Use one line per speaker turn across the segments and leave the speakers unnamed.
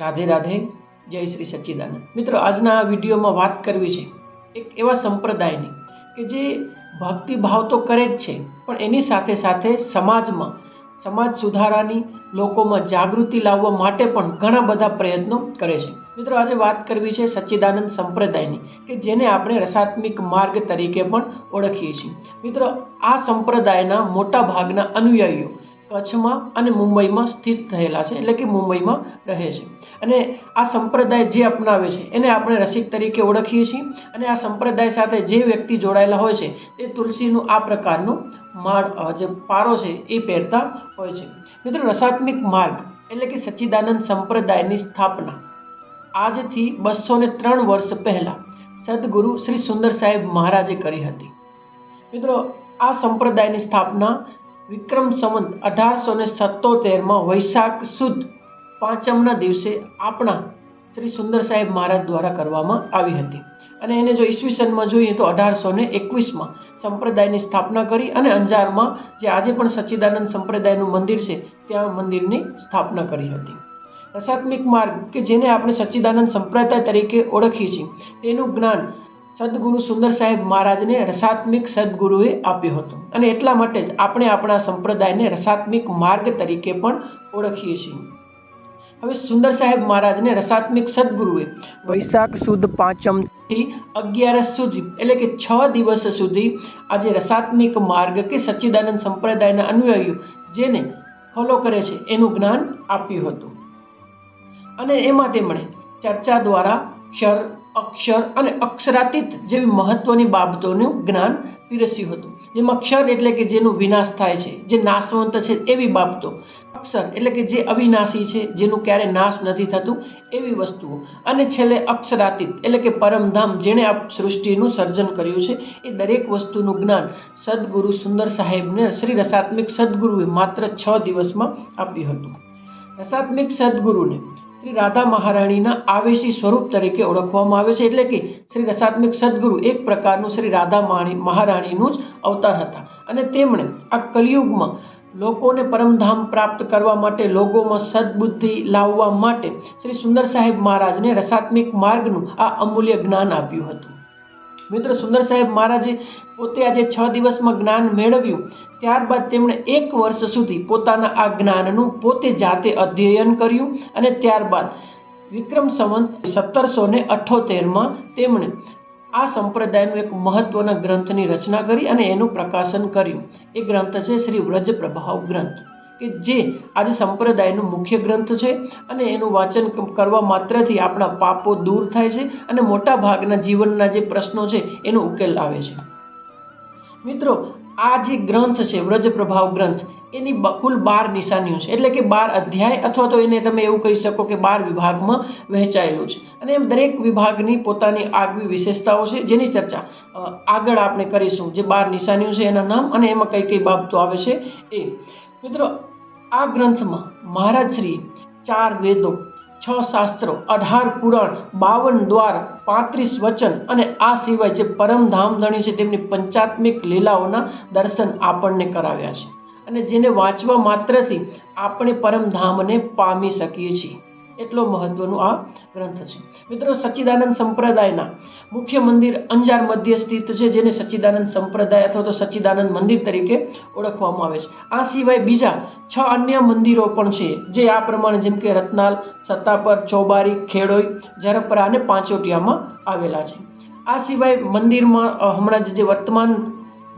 રાધે રાધે, જય શ્રી સચ્ચિદાનંદ. મિત્રો, આજના વિડીયોમાં વાત કરવી છે એક એવા સંપ્રદાયની કે જે ભક્તિભાવ તો કરે જ છે, પણ એની સાથે સાથે સમાજમાં, સમાજ સુધારાની લોકોમાં જાગૃતિ લાવવા માટે પણ ઘણા બધા પ્રયત્નો કરે છે. મિત્રો, આજે વાત કરવી છે સચ્ચિદાનંદ સંપ્રદાયની કે જેને આપણે રસાત્મિક માર્ગ તરીકે પણ ઓળખીએ છીએ. મિત્રો, આ સંપ્રદાયના મોટા ભાગના અનુયાયીઓ કચ્છમાં અને મુંબઈમાં સ્થિત થયેલા છે, એટલે કે મુંબઈમાં રહે છે. અને આ સંપ્રદાય જે અપનાવે છે, એને આપણે રસિક તરીકે ઓળખીએ છીએ અને આ સંપ્રદાય સાથે જે વ્યક્તિ જોડાયેલા હોય છે, તે તુલસીનું આ પ્રકારનું માળ જે પારો છે, એ પહેરતા હોય છે. મિત્રો, રસાત્મિક માર્ગ એટલે કે સચ્ચિદાનંદ સંપ્રદાયની સ્થાપના. આજથી બસો ને ત્રણ વર્ષ પહેલાં સદગુરુ શ્રી સુંદર સાહેબ મહારાજે કરી હતી. મિત્રો, આ સંપ્રદાયની સ્થાપના વિક્રમ સંવંત અઢારસો ને સત્તોતેરમાં વૈશાખ સુદ પાંચમના દિવસે આપણા શ્રી સુંદર સાહેબ મહારાજ દ્વારા કરવામાં આવી હતી. અને એને જો ઈસવીસનમાં જોઈએ તો અઢારસો ને એકવીસમાં સંપ્રદાયની સ્થાપના કરી અને અંજારમાં જે આજે પણ સચ્ચિદાનંદ સંપ્રદાયનું મંદિર છે, ત્યાં મંદિરની સ્થાપના કરી હતી. રસાત્મિક માર્ગ કે જેને આપણે સચ્ચિદાનંદ સંપ્રદાય તરીકે ઓળખીએ છીએ, તેનું જ્ઞાન સદગુરુ સુંદર સાહેબ મહારાજને રસાત્મિક સદગુરુએ આપ્યો હતો. અને એટલા માટે જ આપણે આપણા સંપ્રદાયને રસાત્મિક માર્ગ તરીકે પણ ઓળખીએ છીએ. હવે સુંદર સાહેબ મહારાજને રસાત્મિક સદગુરુએ વૈશાખ સુદ પાંચમથી અગિયારસ સુધી, એટલે કે છ દિવસ સુધી આજે રસાત્મિક માર્ગ કે સચ્ચિદાનંદ સંપ્રદાયના અનુયાયીઓ જેને ફોલો કરે છે એનું જ્ઞાન આપ્યું હતું. અને એમાં તેમણે ચર્ચા દ્વારા ક્ષર, અક્ષર અને અક્ષરાતીત જેવી મહત્વની બાબતોનું જ્ઞાન પીરસ્યું હતું. જેમાં ક્ષર એટલે કે જેનું વિનાશ થાય છે, જે નાશવંત છે એવી બાબતો અક્ષર એટલે કે જે અવિનાશી છે, જેનું ક્યારે નાશ નથી થતું, એવી વસ્તુઓ. અને છેલ્લે અક્ષરાતીત એટલે કે પરમધામ જેણે આ સૃષ્ટિનું સર્જન કર્યું છે, એ દરેક વસ્તુનું જ્ઞાન સદગુરુ સુંદર સાહેબને શ્રી રસાત્મિક સદગુરુએ માત્ર છ દિવસમાં આપ્યું હતું. રસાત્મિક સદગુરુને શ્રી રાધા મહારાણીના આવેશી સ્વરૂપ તરીકે ઓળખવામાં આવે છે, એટલે કે શ્રી રસાત્મિક સદગુરુ એક પ્રકારનું શ્રી રાધા મહારાણીનું જ અવતાર હતા. અને તેમણે આ કલિયુગમાં લોકોને પરમધામ પ્રાપ્ત કરવા માટે, લોકોમાં સદબુદ્ધિ લાવવા માટે શ્રી સુંદર સાહેબ મહારાજને રસાત્મિક માર્ગનું આ અમૂલ્ય જ્ઞાન આપ્યું હતું. મિત્રો, સુંદર સાહેબ મહારાજે પોતે આજે છ દિવસમાં જ્ઞાન મેળવ્યું. ત્યારબાદ તેમણે એક વર્ષ સુધી પોતાના આ જ્ઞાનનું પોતે જાતે અધ્યયન કર્યું અને ત્યારબાદ વિક્રમ સંવંત સત્તરસો ને અઠ્ઠોતેરમાં તેમણે આ સંપ્રદાયનું એક મહત્વના ગ્રંથની રચના કરી અને એનું પ્રકાશન કર્યું. એ ગ્રંથ છે શ્રી વ્રજ પ્રભાવ ગ્રંથ, કે જે આજે સંપ્રદાયનું મુખ્ય ગ્રંથ છે અને એનું વાંચન કરવા માત્રથી આપણા પાપો દૂર થાય છે અને મોટા ભાગના જીવનના જે પ્રશ્નો છે એનો ઉકેલ આવે છે. મિત્રો આ જે ગ્રંથ છે, વ્રજ પ્રભાવ ગ્રંથ, એની કુલ બાર નિશાનીઓ છે. એટલે કે બાર અધ્યાય, અથવા તો એને તમે એવું કહી શકો કે બાર વિભાગમાં વહેંચાયેલું છે. અને એમ દરેક વિભાગની પોતાની આગવી વિશેષતાઓ છે, જેની ચર્ચા આગળ આપણે કરીશું. જે બાર નિશાનીઓ છે, એના નામ અને એમાં કઈ કઈ બાબતો આવે છે, એ. મિત્રો, આ ગ્રંથમાં મહારાજ શ્રી ચાર વેદો છ શાસ્ત્રો, અઢાર પુરાણ, બાવન દ્વાર, પાંત્રીસ વચન અને આ સિવાય જે પરમધામધણી છે તેમની પંચાત્મિક લીલાઓના દર્શન આપણને કરાવ્યા છે. અને જેને વાંચવા માત્રથી આપણે પરમધામને પામી શકીએ છીએ. એટલો મહત્વનું આ ગ્રંથ છે. મિત્રો, સચ્ચિદાનંદ સંપ્રદાયના મુખ્ય મંદિર અંજાર મધ્ય સ્થિત છે, જેને સચ્ચિદાનંદ સંપ્રદાય અથવા તો સચ્ચિદાનંદ મંદિર તરીકે ઓળખવામાં આવે છે. આ સિવાય બીજા છ અન્ય મંદિરો પણ છે, જે આ પ્રમાણે જેમ કે રત્નાલ, સત્તાપર, ચોબારી, ખેડોઈ, ઝરપરા અને પાંચોટિયામાં આવેલા છે. આ સિવાય મંદિરમાં હમણાં જ વર્તમાન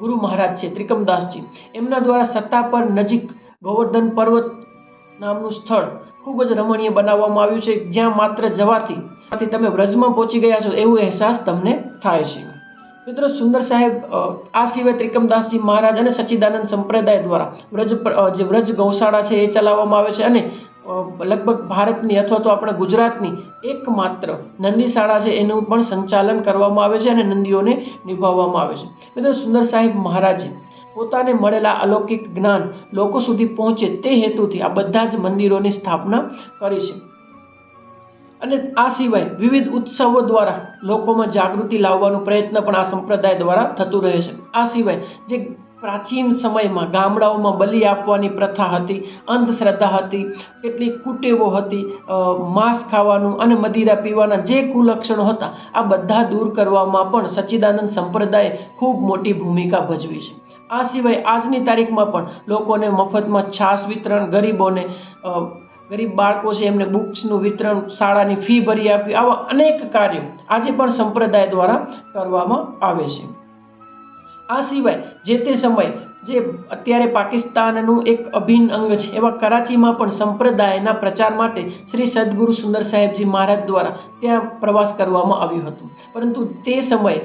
ગુરુ મહારાજ છે, ત્રિકમદાસજી, એમના દ્વારા સત્તા પર નજીક ગોવર્ધન પર્વત નામનું સ્થળ ખૂબ જ રમણીય બનાવવામાં આવ્યું છે, જ્યાં માત્ર જવાથી તમે વ્રજમાં પહોંચી ગયા છો, એવો અહેસાસ તમને થાય છે. મિત્રો, સુંદર સાહેબ આ સિવાય ત્રિકમદાસજી મહારાજ અને સચ્ચિદાનંદ સંપ્રદાય દ્વારા વ્રજ જે વ્રજ ગૌશાળા છે એ ચલાવવામાં આવે છે અને લગભગ ભારતની અથવા તો આપણા ગુજરાતની એકમાત્ર નંદીશાળા છે, એનું પણ સંચાલન કરવામાં આવે છે અને નંદીઓને નિભાવવામાં આવે છે. મિત્રો, સુંદર સાહેબ મહારાજે પોતાને મળેલા અલૌકિક જ્ઞાન લોકો સુધી પહોંચે તે હેતુથી આ બધા જ મંદિરોની સ્થાપના કરી છે. અને આ સિવાય વિવિધ ઉત્સવો દ્વારા લોકોમાં જાગૃતિ લાવવાનો પ્રયત્ન પણ આ સંપ્રદાય દ્વારા થતું રહે છે. આ સિવાય જે પ્રાચીન સમયમાં ગામડાઓમાં બલિ આપવાની પ્રથા હતી, અંધશ્રદ્ધા હતી, કેટલીક કુટેવો હતી માંસ ખાવાનું અને મદિરા પીવાના જે કુલક્ષણો હતા, આ બધા દૂર કરવામાં પણ સચ્ચિદાનંદ સંપ્રદાયે ખૂબ મોટી ભૂમિકા ભજવી છે. આ સિવાય આજની તારીખમાં પણ લોકોને મફતમાં છાશ વિતરણ, ગરીબોને ગરીબ બાળકો છે એમને બુક્સનું વિતરણ, શાળાની ફી ભરી આપવી, આવા અનેક કાર્યો આજે પણ સંપ્રદાય દ્વારા કરવામાં આવે છે. આ સિવાય જે તે સમયે જે અત્યારે પાકિસ્તાનનું એક અભિન્ન અંગ છે, એવા કરાચીમાં પણ સંપ્રદાયના પ્રચાર માટે શ્રી સદગુરુ સુંદર સાહેબજી મહારાજ દ્વારા ત્યાં પ્રવાસ કરવામાં આવ્યું હતું. પરંતુ તે સમયે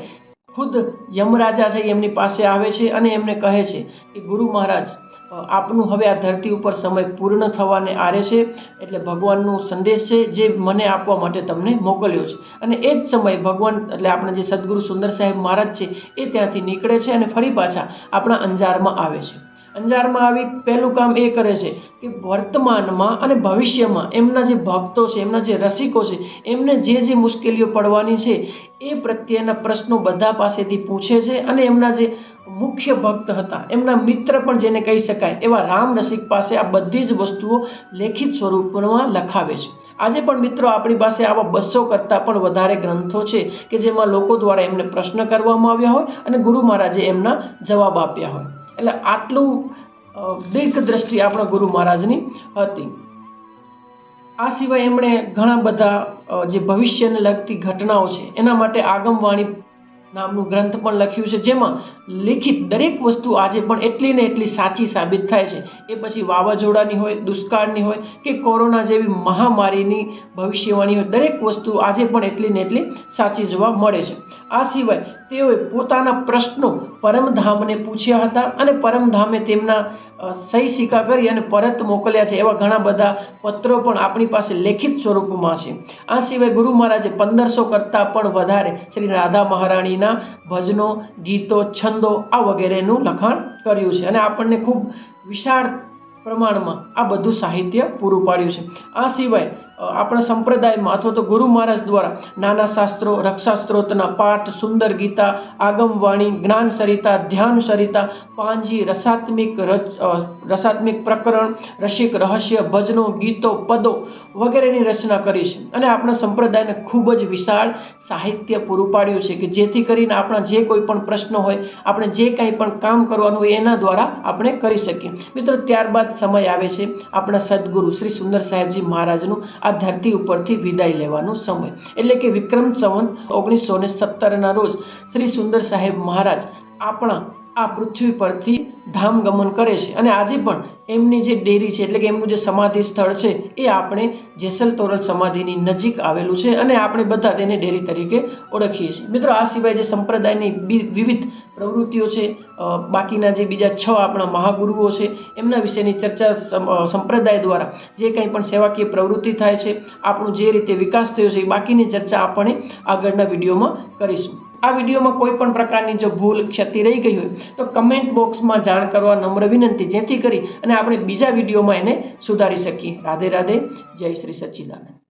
ખુદ યમરાજા છે, એમની પાસે આવે છે અને એમને કહે છે કે, ગુરુ મહારાજ આપનું હવે આ ધરતી ઉપર સમય પૂર્ણ થવાને આરે છે, એટલે ભગવાનનો સંદેશ છે જે મને આપવા માટે તમને મોકલ્યો છે. અને એ જ સમયે ભગવાન, એટલે આપણા જે સદગુરુ સુંદર સાહેબ મહારાજ છે, એ ત્યાંથી નીકળે છે અને ફરી પાછા આપણા અંજારમાં આવે છે. અંજારમાં આવી પહેલું કામ એ કરે છે કે વર્તમાનમાં અને ભવિષ્યમાં એમના જે ભક્તો છે, એમના જે રસિકો છે, એમને જે જે મુશ્કેલીઓ પડવાની છે, એ પ્રત્યેના પ્રશ્નો બધા પાસેથી પૂછે છે અને એમના જે મુખ્ય ભક્ત હતા, એમના મિત્ર પણ જેને કહી શકાય, એવા રામ રસિક પાસે આ બધી જ વસ્તુઓ લેખિત સ્વરૂપમાં લખાવે છે. આજે પણ મિત્રો આપણી પાસે આવા બસો કરતાં પણ વધારે ગ્રંથો છે કે જેમાં લોકો દ્વારા એમને પ્રશ્ન કરવામાં આવ્યા હોય અને ગુરુ મહારાજે એમના જવાબ આપ્યા હોય. એટલે આટલું દીર્ઘ દ્રષ્ટિ આપણા ગુરુ મહારાજની હતી. આ સિવાય એમણે ઘણા બધા જે ભવિષ્યને લગતી ઘટનાઓ છે, એના માટે આગમવાણી નામનું ગ્રંથ પણ લખ્યું છે, જેમાં લિખિત દરેક વસ્તુ આજે પણ એટલી ને એટલી સાચી સાબિત થાય છે. એ પછી વાવાઝોડાની હોય, દુષ્કાળની હોય કે કોરોના જેવી મહામારીની ભવિષ્યવાણી હોય, દરેક વસ્તુ આજે પણ એટલી ને એટલી સાચી જોવા મળે છે. આ સિવાય તેઓએ પોતાના પ્રશ્નો પરમધામને પૂછ્યા હતા અને પરમધામે તેમના સહી સિક્કા કરી અને પરત મોકલ્યા છે એવા ઘણા બધા પત્રો પણ આપણી પાસે લેખિત સ્વરૂપમાં છે. આ સિવાય ગુરુ મહારાજે પંદરસો કરતાં પણ વધારે શ્રી રાધા મહારાણીના ભજનો, ગીતો, છંદો આ વગેરેનું લખાણ કર્યું છે. અને આપણને ખૂબ વિશાળ પ્રમાણમાં આ બધું સાહિત્ય પૂરું પાડ્યું છે. આ સિવાય આપણા સંપ્રદાયમાં અથવા તો ગુરુ મહારાજ દ્વારા નાના શાસ્ત્રો રક્ષા સ્ત્રોતના પાઠ, સુંદર ગીતા આગમવાણી જ્ઞાન સરિતા, ધ્યાન સરિતા, પાંજી, રસાત્મિક રસાત્મિક પ્રકરણ, રસિક રહસ્ય, ભજનો, ગીતો, પદો વગેરેની રચના કરી છે. અને આપણા સંપ્રદાયને ખૂબ જ વિશાળ સાહિત્ય પૂરું પાડ્યું છે કે જેથી કરીને આપણા જે કોઈ પણ પ્રશ્નો હોય, આપણે જે કંઈ પણ કામ કરવાનું હોય એના દ્વારા આપણે કરી શકીએ. મિત્રો, ત્યારબાદ સમય આવે છે. આપણા સદગુરુ શ્રી સુંદર સાહેબજી મહારાજનું આ ધરતી ઉપરથી વિદાય લેવાનો સમય. એટલે કે વિક્રમ સંવંત ઓગણીસો ને સત્તરના રોજ શ્રી સુંદર સાહેબ મહારાજ આપણા આ પૃથ્વી પરથી ધામ ગમન કરે છે. અને આજે પણ એમની જે ડેરી છે, એટલે કે એમનું જે સમાધિ સ્થળ છે, એ આપણે જેસલ તોરલ સમાધિની નજીક આવેલું છે અને આપણે બધા તેને ડેરી તરીકે ઓળખીએ છીએ. મિત્રો, આ સિવાય જે સંપ્રદાયની વિવિધ પ્રવૃત્તિઓ છે. બાકીના જે બીજા છ આપણા મહાગુરુઓ છે, એમના વિશેની ચર્ચા સંપ્રદાય દ્વારા જે કંઈ પણ સેવાકીય પ્રવૃત્તિ થાય છે, આપણું જે રીતે વિકાસ થયો છે, એ બાકીની ચર્ચા આપણે આગળના વિડીયોમાં કરીશું. આ વિડીયોમાં કોઈ પણ પ્રકારની જો ભૂલ, ક્ષતિ રહી ગઈ હોય, તો કમેન્ટ બોક્સમાં જાણ કરવા નમ્ર વિનંતી, જેથી કરી અને આપણે બીજા વિડીયોમાં એને સુધારી શકીએ. રાધે રાધે, જય શ્રી સચ્ચિદાનંદ